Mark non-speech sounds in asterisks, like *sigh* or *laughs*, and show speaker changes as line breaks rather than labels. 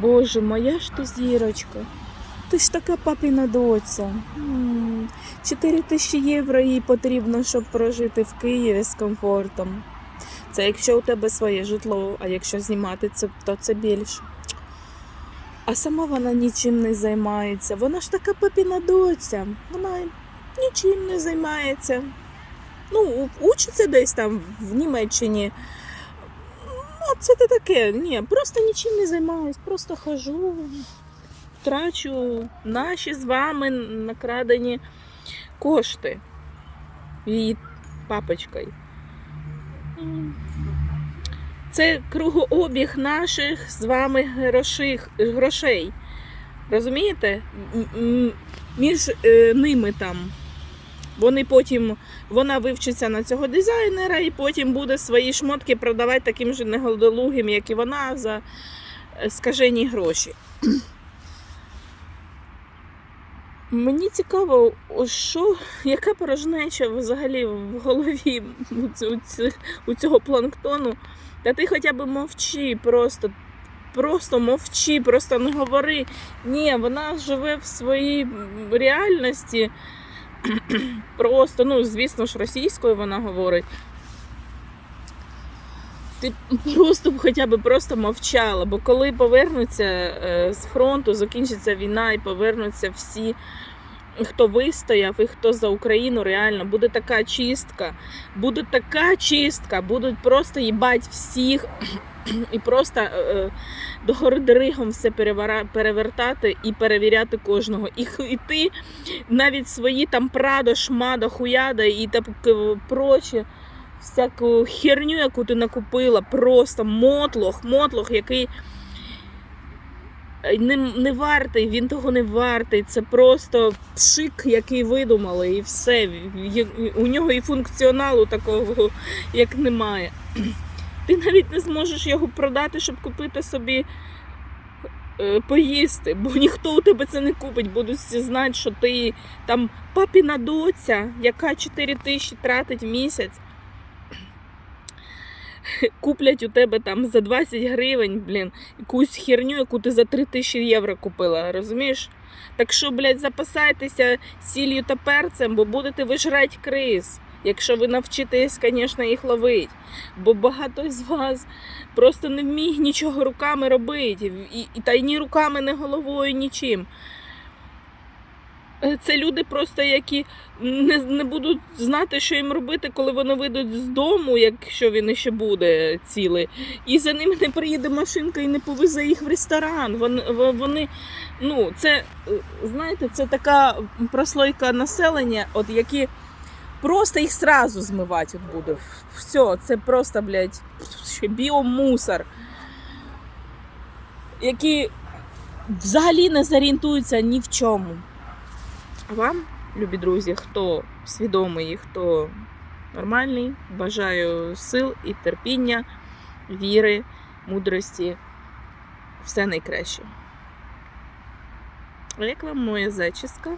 Боже, моя ж ти зірочка. Ти ж така папіна доця. 4 тисячі євро їй потрібно, щоб прожити в Києві з комфортом. Це якщо у тебе своє житло, а якщо знімати це, то це більше. А сама вона нічим не займається. Вона ж така папіна доця. Вона нічим не займається. Ну, учиться десь там в Німеччині. Ну, це те таке. Ні, просто нічим не займаюсь, просто хожу, трачу наші з вами накрадені кошти її папочкою. Це кругообіг наших з вами грошей. грошей. Розумієте? Між е, ними там. Вони потім, вона вивчиться на цього дизайнера і потім буде свої шмотки продавати таким же неголодолугим, як і вона, за е, скажені гроші. Мені цікаво, що, яка порожнеча взагалі в голові у, цього планктону. Та ти хоча б мовчи, просто, просто мовчи, просто не говори. Ні, вона живе в своїй реальності. Просто, ну, звісно ж, російською вона говорить. Ти просто хоча б просто мовчала, бо коли повернуться е, з фронту, закінчиться війна і повернуться всі, хто вистояв і хто за Україну, реально буде така чистка. Буде така чистка, будуть просто їбать всіх *clears throat* і просто е, е, до гори деригом все перевертати і перевіряти кожного. І, і ти навіть свої там прадо, шмадо, хуяда і таке проче, всяку херню, яку ти накупила, просто мотлох, мотлох, який не, не вартий, він того не вартий. Це просто пшик, який видумали, і все. У нього і функціоналу такого як немає. Ти навіть не зможеш його продати, щоб купити собі е, поїсти, бо ніхто у тебе це не купить, будуть всі знати, що ти там папіна доця, яка 4 тисячі тратить в місяць. *laughs* Куплять у тебе там за 20 гривень, блін, якусь херню, яку ти за 3 тисячі євро купила, розумієш? Так що, блядь, запасайтеся сіллю та перцем, бо будете вижрати криз. Якщо ви навчитесь, звісно, їх ловити. Бо багато з вас просто не вміє нічого руками робити. І, і, та й ні руками, ні головою, нічим. Е, Це люди просто, які не, не будуть знати, що їм робити, коли вони вийдуть з дому, якщо він ще буде цілий. І за ними не приїде машинка і не повезе їх в ресторан. Вони, вони ну, це, е, знаєте, це така прослойка населення, от які просто їх сразу змивати буде. Все, це просто, блядь, біомусор, які взагалі не зорієнтуються ні в чому. Вам, любі друзі, хто свідомий, хто нормальний, бажаю сил і терпіння, віри, мудрості, все найкраще. А як вам моя зачіска?